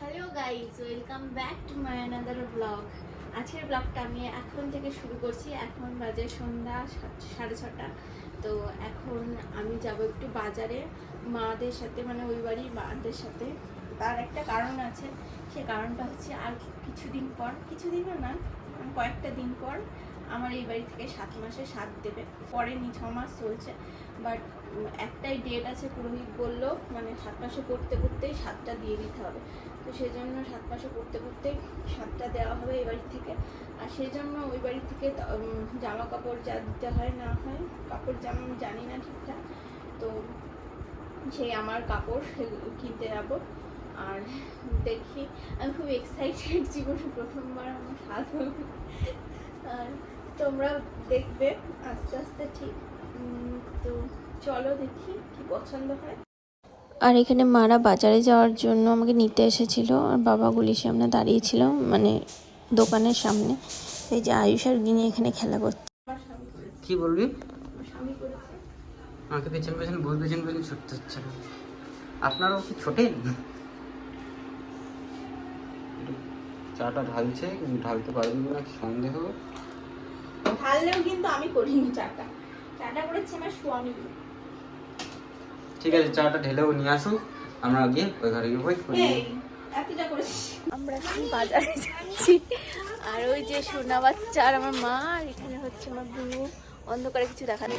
Hello guys welcome back to my another blog আজকের ব্লগটা আমি এখন থেকে শুরু করছি। এখন বাজে সন্ধ্যা সাড়ে ছটা। তো এখন আমি যাব একটু বাজারে মাদের সাথে মানে ওই বাড়ির মাদের সাথে। তার একটা কারণ আছে। সে কারণটা হচ্ছে আর কিছুদিন পর, কিছুদিনও না, কয়েকটা দিন পর আমার এই বাড়ি থেকে সাত মাসে সাত দেবে। পরে নি ছ মাস চলছে। বাট একটাই ডেট আছে, পুরোহিত বলল মানে সাত মাসে করতে করতেই সাতটা দিয়ে দিতে হবে। তো সেই জন্য সাত মাসে করতে করতেই সাতটা দেওয়া হবে এই বাড়ি থেকে। আর সেই জন্য ওই বাড়ি থেকে জামা কাপড় যা দিতে হয় না হয়, কাপড় জামা আমি জানি না ঠিকঠাক, তো সেই আমার কাপড় কিনতে যাব। আর দেখি, আমি খুব এক্সাইটেড জীবনে প্রথমবার আমার হবে। আর তোমরাও দেখবে আস্তে আস্তে ঠিক তো চলো দেখি কি পছন্দ হয়। আর এখানে মারা বাজারে যাওয়ার জন্য আমাকে নিতে এসেছিল আর বাবা গুলির সামনে দাঁড়িয়েছিল মানে দোকানের সামনে। এই যে আয়ুষ আর গিনি এখানে খেলা করছে। কি বলবি? আমার স্বামী করেছে। আমাকে পেছন পেছন ভুল পেছন পেছন ছুটতে হচ্ছে না। আপনারাও কি ছোটেন চাটা ঢালছে কিন্তু ঢালতে পারবেন না সন্দেহ? ঢাললেও কিন্তু আমি করিনি চাটা। চাটা করেছে আমার স্বামী ঠিক আছে চাটা ঢেলেও নিয়ে আসুক। আমরা গিয়ে ওই ঘরে গিয়ে ওয়েট করি। এই এতটা করেছিস আমরা এখন বাজারে যাচ্ছি। আর ওই যে সোনা বাচ্চা আর আমার মা আর এখানে হচ্ছে আমার বুনু অন্ধকারে কিছু দেখা নেই।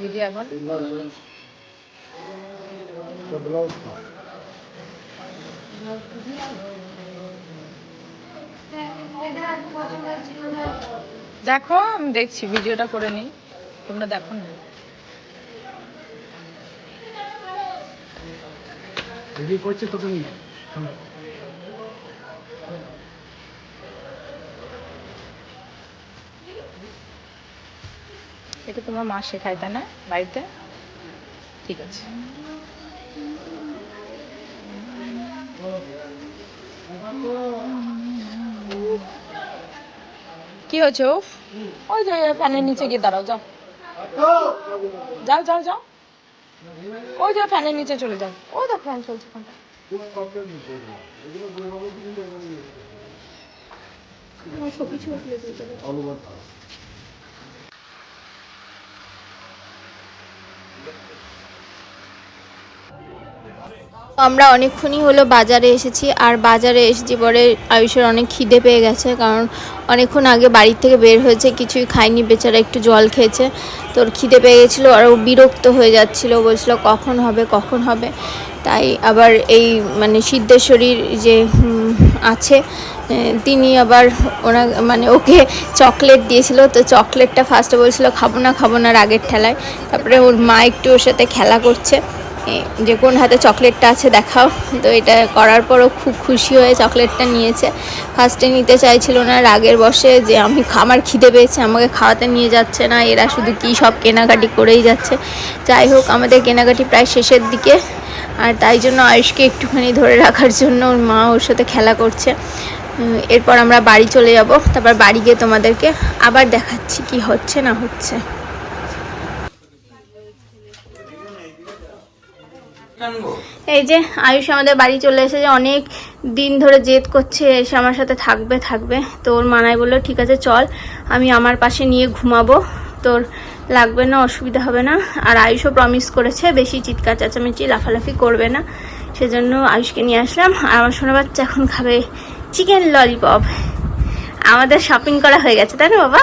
ভিডিও এখন দেখো আমি দেখছি ভিডিওটা করে নিই। তোমরা দেখো না। এটা তোমার মা শেখায়, তাই না? বাড়িতে? ঠিক আছে। কি হয়েছে ও ওই যে ফ্যানের নিচে গিয়ে দাঁড়াও, যাও। যাও যাও যাও। ওই যে ফ্যানের নিচে চলে যাও। ও দেখ ফ্যান চলছে আমরা অনেকক্ষণই হলো বাজারে এসেছি, আর বাজারে এসেছি পরে আয়ুষের অনেক খিদে পেয়ে গেছে, কারণ অনেকক্ষণ আগে বাড়ির থেকে বের হয়েছে, কিছুই খায়নি, বেচারা একটু জল খেয়েছে, তোর খিদে পেয়ে গেছিল আর ও বিরক্ত হয়ে যাচ্ছিল, বলছিল কখন হবে কখন হবে, তাই আবার এই মানে সিদ্ধেশ্বরীর যে আছে তিনি আবার ওরা মানে ওকে চকলেট দিয়েছিল, তো চকলেটটা ফার্স্টে বলছিল, খাব না খাব না, রাগের ঠেলায় তারপরে ওর মা একটু ওর সাথে খেলা করছে যে কোন হাতে চকলেটটা আছে দেখাও। তো এটা করার পরও খুব খুশি হয়ে চকলেটটা নিয়েছে। ফার্স্টে নিতে চাইছিল না রাগের বসে যে আমি আমার খিদে পেয়েছে, আমাকে খাওয়াতে নিয়ে যাচ্ছে না, এরা শুধু কী সব কেনাকাটি করেই যাচ্ছে। যাই হোক, আমাদের কেনাকাটি প্রায় শেষের দিকে, আর তাই জন্য আয়ুষকে একটুখানি ধরে রাখার জন্য ওর মা ওর সাথে খেলা করছে। এরপর আমরা বাড়ি চলে যাব, তারপর বাড়ি গিয়ে তোমাদেরকে আবার দেখাচ্ছি কি হচ্ছে না হচ্ছে। এই যে আয়ুষ আমাদের বাড়ি চলে এসেছে, অনেক দিন ধরে জেদ করছে এসে আমার সাথে থাকবে থাকবে। তো ওর মানায় বলল, ঠিক আছে, চল, আমি আমার পাশে নিয়ে ঘুমাবো। তোর লাগবে না, অসুবিধা হবে না। আর আয়ুষও প্রমিস করেছে, বেশি চিৎকার, চেঁচামেচি, লাফালাফি করবে না। সেজন্য আয়ুষকে নিয়ে আসলাম। আর আমার সোনা বাচ্চা এখন খাবে চিকেন ললিপপ আমাদের শপিং করা হয়ে গেছে, তাই না বাবা?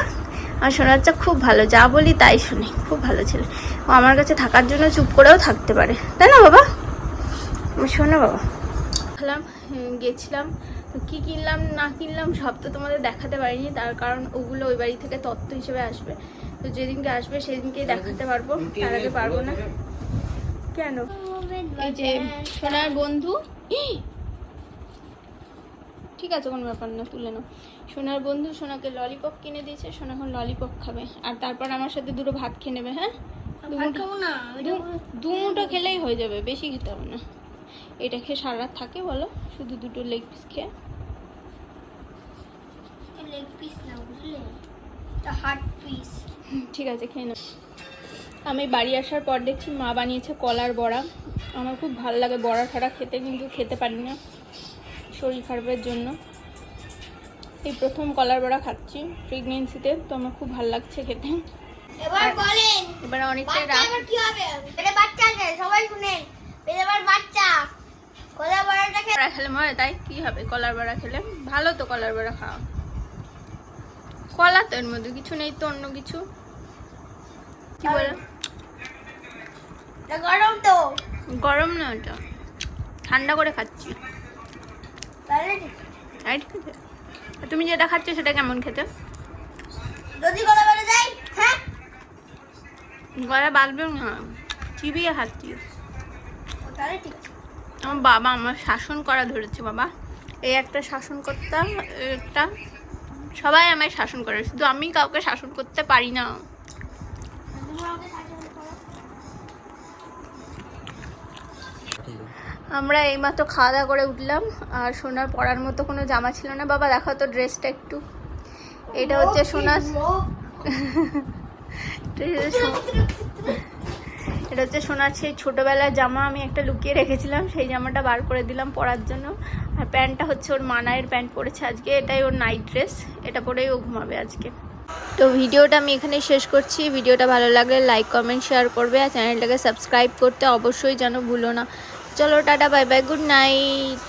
আমার সোনা বাচ্চা খুব ভালো, যা বলি তাই শুনি, খুব ভালো ছেলে। আমার কাছে থাকার জন্য চুপ করেও থাকতে পারে। তাই না, বাবা? শোনো বাবা। খেলাম গেছিলাম, তো কি কিনলাম, না কিনলাম, সব তো তোমাদের দেখাতে পারিনি। তার কারণ ওগুলো ওই বাড়ি থেকে তত্ত্ব হিসেবে আসবে। তো যেদিনকে আসবে সেদিনকে দেখাতে পারব। তার আগে পারব না। কেন? যে, সোনার বন্ধু। ঠিক আছে, কোনো ব্যাপার না, তুলে নাও। সোনার বন্ধু সোনাকে ললিপপ কিনে দিয়েছে, সোনা এখন ললিপপ খাবে। আর তারপর আমার সাথে দুটো ভাত খেয়ে নেবে হ্যাঁ? দু মুঠো- দু- দু মুঠো খেলেই হয়ে যাবে বেশি খেতে হবে না। এটা খেয়ে সারা রাত থাকে বলো শুধু দুটো লেগ পিস খেয়ে। লেগ পিস না বুঝলে? হার্ট পিস ঠিক আছে খেয়ে নাও। আমি বাড়ি আসার পর দেখছি মা বানিয়েছে কলার বড়া। আমার খুব ভালো লাগে বড়া ঠড়া খেতে কিন্তু খেতে পারি না শরীর খারাপের জন্য। এই প্রথম কলার বড়া খাচ্ছি প্রেগনেন্সিতে তো আমার খুব ভালো লাগছে খেতে। এবার বলেন। এবার অনেকটাই বাচ্চা রাত। কি হবে? পেটে বাচ্চা আছে সবাই শুনেন এবার বাচ্চা। কোলা বড়াটা খেলে মরে তাই কি হবে? কলার বড়া খেলে ভালো তো কলার বড়া খাওয়া। কলা তো এর মধ্যে কিছু নেই তো অন্য কিছু। কি বলে? গরম তো। গরম না ওটা। ঠান্ডা করে খাচ্ছি। তুমি যেটা খাচ্ছ সেটা কেমন খেতে? যদি কোলা গলা বাঁধবে না চিবিয়ে খাচ্ছি। আমার বাবা আমার শাসন করা ধরেছে বাবা। এই একটা শাসন করতাম একটা সবাই আমায় শাসন করে শুধু আমি কাউকে শাসন করতে পারি না। আমরা এইমাত্র খাওয়া দাওয়া করে উঠলাম আর সোনার পরার মতো কোনো জামা ছিল না বাবা দেখো তো ড্রেসটা একটু। এটা হচ্ছে সোনার এটা হচ্ছে সোনার সেই ছোটোবেলার জামা আমি একটা লুকিয়ে রেখেছিলাম, সেই জামাটা বার করে দিলাম পরার জন্য। আর প্যান্টটা হচ্ছে ওর মানায়ের প্যান্ট পরেছে আজকে, এটাই ওর নাইট ড্রেস এটা পরেই ও ঘুমাবে আজকে। তো ভিডিওটা আমি এখানে শেষ করছি। ভিডিওটা ভালো লাগলে লাইক কমেন্ট শেয়ার করবে আর চ্যানেলটাকে সাবস্ক্রাইব করতে অবশ্যই যেন ভুলো না। চলো, tata bye bye good night